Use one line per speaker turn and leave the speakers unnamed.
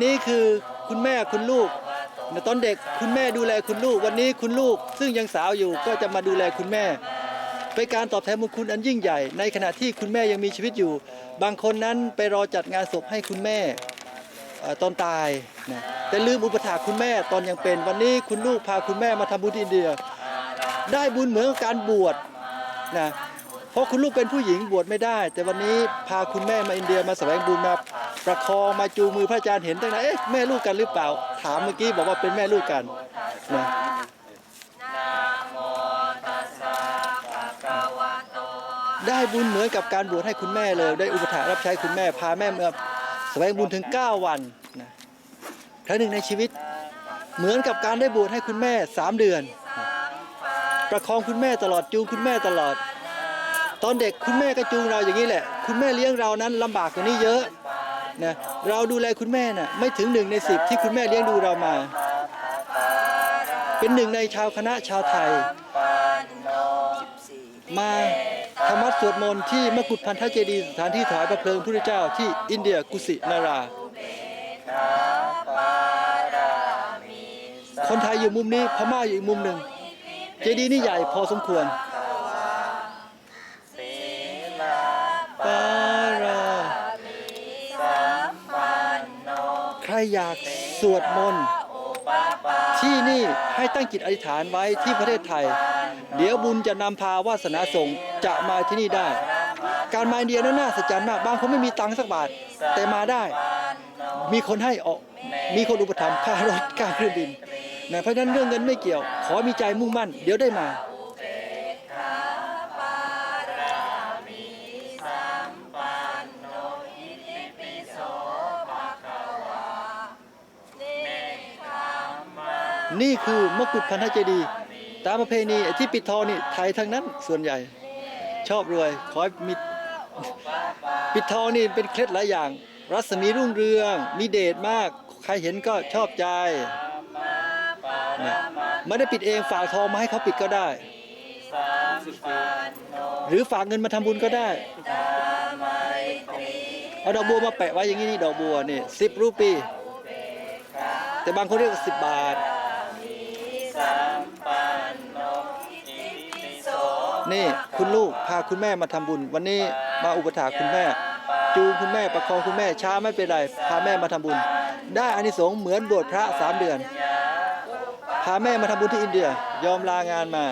นี่คือคุณแม่คุณลูกตอนเด็กคุณแม่ดูแลคุณลูก วันนี้คุณลูก ซึ่งยังสาวอยู่ก็จะมาดูแลคุณแม่เป็นการตอบแทนบุญคุณอันยิ่งใหญ่ ในขณะที่คุณแม่ยังมีชีวิตอยู่ บางคนนั้นไปรอจัดงานศพให้คุณแม่ตอนตายนะแต่ลืมอุปถากคุณแม่ตอนยังเป็น วันนี้คุณลูกพาคุณแม่มาทำบุญที่อินเดีย ได้บุญเหมือนกับการบวชนะเพราะคุณลูกเป็นผู้หญิงบวชไม่ได้ แต่วันนี้พาคุณแม่มาอินเดียมาแสวงบุญมา ประคองมาจูมือพระอาจารย์เห็นตั้งแต่เอ๊ะแม่ลูกกันหรือเปล่า ถามเมื่อกี้บอกว่าเป็นแม่ลูกกันนะได้บุญเหมือนกับการบวชให้คุณแม่เลย ได้อุปถัมภ์รับใช้คุณแม่พาแม่มาแสวงบุญถึง 9 วันนะครั้งหนึ่งในชีวิต เหมือนกับการได้บวชให้คุณแม่ 3 เดือน ประคองคุณแม่ตลอดจูงคุณแม่ตลอด ตอนเด็กคุณแม่ก็จูงเราอย่างนี้แหละ คุณแม่เลี้ยงเรานั้นลำบากกว่านี้เยอะ นะเราดูแลคุณแม่น่ะไม่ถึงหนึ่งในสิบที่คุณแม่เลี้ยงดูเรามา เป็นหนึ่งในชาวคณะชาวไทย มาธรรมะสวดมนต์ที่มกุฏพันธเจดีสถานที่ถวายพระเพลิงพระเจ้าที่อินเดียกุสินารา คนไทยอยู่มุมนี้พม่าอยู่อีกมุมหนึ่ง เจดีย์นี่ใหญ่พอสมควร ใครอยากสวดมนต์ที่นี่ให้ตั้งจิตอธิษฐานไว้ที่ประเทศไทย เดี๋ยวบุญจะนำพาวาสนาส่งฆ์จะมาที่นี่ได้ การมาเดียนั้นน่าสัศจรรย์มาก บางคนไม่มีตังค์สักบาท แต่มาได้ มีคนให้ออก มีคนอุปถัมภ์ค่ารถค่าเครื่องบินนะเพราะฉะนั้นเรื่องเงินไม่เกี่ยว ขอมีใจมุ่งมั่น เดี๋ยวได้มา นี่คือมกุฎพันธเจดีย์ตามประเพณีที่ปิดทองนี่ไทยทั้งนั้นส่วนใหญ่ ชอบรวยขอให้มีปิดทองนี่เป็นเคล็ดหลายอย่าง รัศมีรุ่งเรือง มีเดชมาก ใครเห็นก็ชอบใจนะไม่ได้ปิดเองฝากทองมาให้เขาปิดก็ได้ หรือฝากเงินมาทำบุญก็ได้ เอาดอกบัวมาแปะไว้อย่างนี้นี่ดอกบัวนี่สิบรูปี แต่บางคนเรียกสิบบาท นี่คุณลูกพาคุณแม่มาทำบุญ วันนี้มาอุปถากคุณแม่ จูงคุณแม่ประคองคุณแม่ช้าไม่เป็นไร พาแม่มาทำบุญ ได้อานิสงส์เหมือนบวชพระสามเดือน พาแม่มาทำบุญที่อินเดียยอมลางานมา